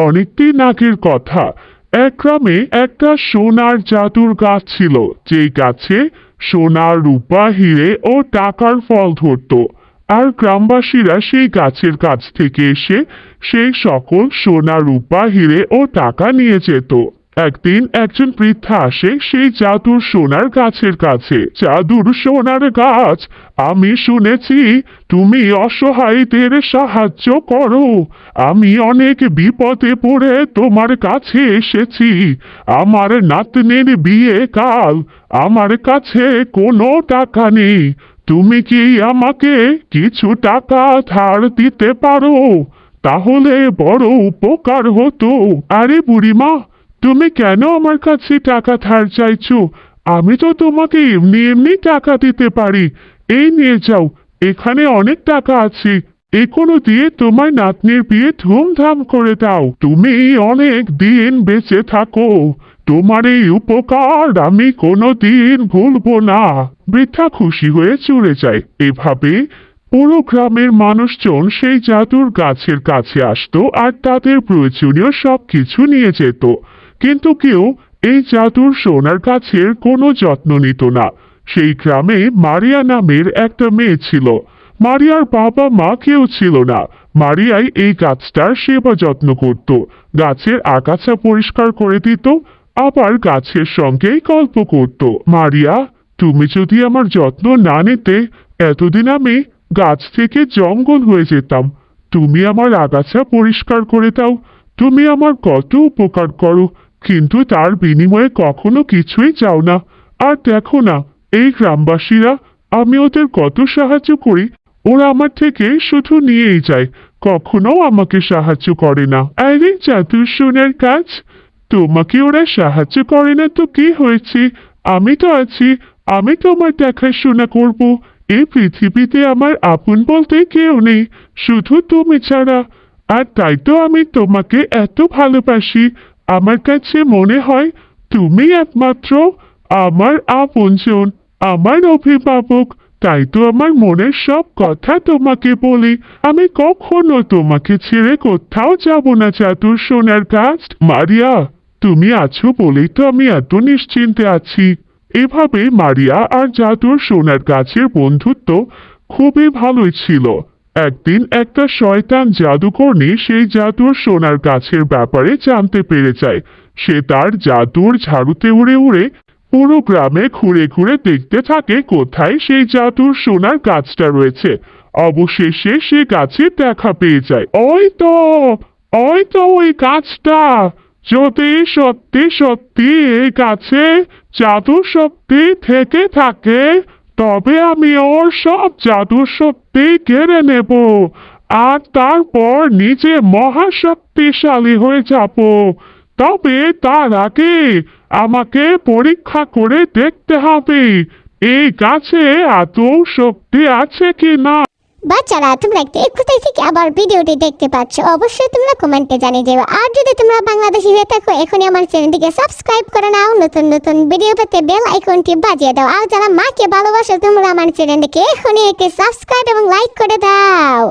অনেকটি নাকের কথা। এক গ্রামে একটা সোনার জাদুর গাছ ছিল, যেই গাছে সোনার রূপা, হিরে ও টাকার ফল ধরত। আর গ্রামবাসীরা সেই গাছের কাছ থেকে এসে সেই সকল সোনা রূপা, হিরে ও টাকা নিয়ে যেত। একদিন একজন বৃদ্ধা আসে সেই জাদুর সোনার গাছের কাছে। জাদুর সোনার গাছ, আমি শুনেছি তুমি অসহায়দের সাহায্য করো। আমি অনেক বিপদে পড়ে তোমার কাছে এসেছি। আমার নাতনির বিয়ে কাল, আমার কাছে কোনো টাকা নেই। তুমি কি আমাকে কিছু টাকা ধার দিতে পারো? তাহলে বড় উপকার হতো। আরে বুড়িমা তুমি কেন আমার কাছে টাকা ধার চাইছো? আমি তো তোমাকে এমনি এমনি টাকা দিতে পারি। এই নিয়ে যাও, এখানে অনেক টাকা আছে। এগুলো দিয়ে তোমার নাতনির বিয়ে ধুমধাম করে দাও। তুমি অনেক দিন বেঁচে থাকো। তোমার এই উপকার আমি কোনো দিন ভুলবো না। বৃদ্ধা খুশি হয়ে চলে যায়। এভাবে পুরো গ্রামের মানুষজন সেই জাদুর গাছের কাছে আসতো আর তাদের প্রয়োজনীয় সব কিছু নিয়ে যেত। কিন্তু কেউ এই জাদুর সোনার গাছের কোনো যত্ন নিত না। সেই গ্রামে মারিয়া নামের একটা মেয়ে ছিল। মারিয়ার বাবা মা কেউ ছিল না। মারিয়াই এই গাছটার সেবা যত্ন করত। গাছের আগাছা পরিষ্কার করে দিত, আবার গাছের সঙ্গেই গল্প করত। মারিয়া, তুমি যদি আমার যত্ন না নিতে, এতদিন আমি গাছ থেকে জঙ্গল হয়ে যেতাম। তুমি আমার আগাছা পরিষ্কার করে দাও। তুমি আমার কত উপকার করো। কিন্তু তার বিনিময়ে কখনো কিছুই চাও না। আর দেখো না, এই গ্রামবাসীরা, আমি ওদের কত সাহায্য করি, ওরা আমার থেকে শুধু নিয়েই যায় কখনো আমাকে সাহায্য করে না। আরে সোনার কাজ তোমাকে ওরা সাহায্য করে না তো কি হয়েছে? আমি তো আছি, আমি তোমার দেখাশোনা করব। এই পৃথিবীতে আমার আপন বলতে কেউ নেই, শুধু তুমি ছাড়া। আর তাই তো আমি তোমাকে এত ভালোবাসি। আমার কাছে মনে হয় তুমি একমাত্র আমার আপনজন, আমার অভিভাবক। তাই তো আমার মনের সব কথা তোমাকে বলি। আমি কখনো তোমাকে ছেড়ে কোথাও যাব না, চাতুর সোনার কাজ মারিয়া, তুমি আছো বলেই তো আমি এত নিশ্চিন্তে আছি। এভাবে মারিয়া আর জাদুর সোনার গাছের বন্ধুত্ব খুবই ভালোই ছিল। একদিন একটা শয়তান জাদুকর্ণী সেই জাদুর সোনার গাছের ব্যাপারে জানতে পেরে যায়। সে তার জাদুর ঝাড়ুতে উড়ে উড়ে পুরো গ্রামে ঘুরে ঘুরে দেখতে থাকে কোথায় সেই জাদুর সোনার গাছটা রয়েছে। অবশেষে সে গাছে দেখা পেয়ে যায়। ওই তো ওই তো ওই গাছটা। যদি সত্যি সত্যি এই গাছে জাদুর শক্তি থেকে থাকে তবে আমি ওর সব জাদুর শক্তি কেড়ে নেব আর তারপর নিজে মহাশক্তিশালী হয়ে যাব। তবে তার আগে আমাকে পরীক্ষা করে দেখতে হবে, এই গাছে আদৌ শক্তি আছে কি না বাচ্চারা, তোমরা কোথায় থেকে আবার ভিডিওটি দেখতে পাচ্ছ। অবশ্যই তোমরা কমেন্টে জানিয়ে দেবে আর যদি তোমরা বাংলাদেশি হয়ে থাকো, এখনই আমার চ্যানেলটিকে সাবস্ক্রাইব করে নাও, নতুন নতুন ভিডিও পেতে বেল আইকনটি বাজিয়ে দাও। আর যারা মাকে ভালোবাসো, তোমরা আমার চ্যানেলটিকে এখনই একে সাবস্ক্রাইব এবং লাইক করে দাও।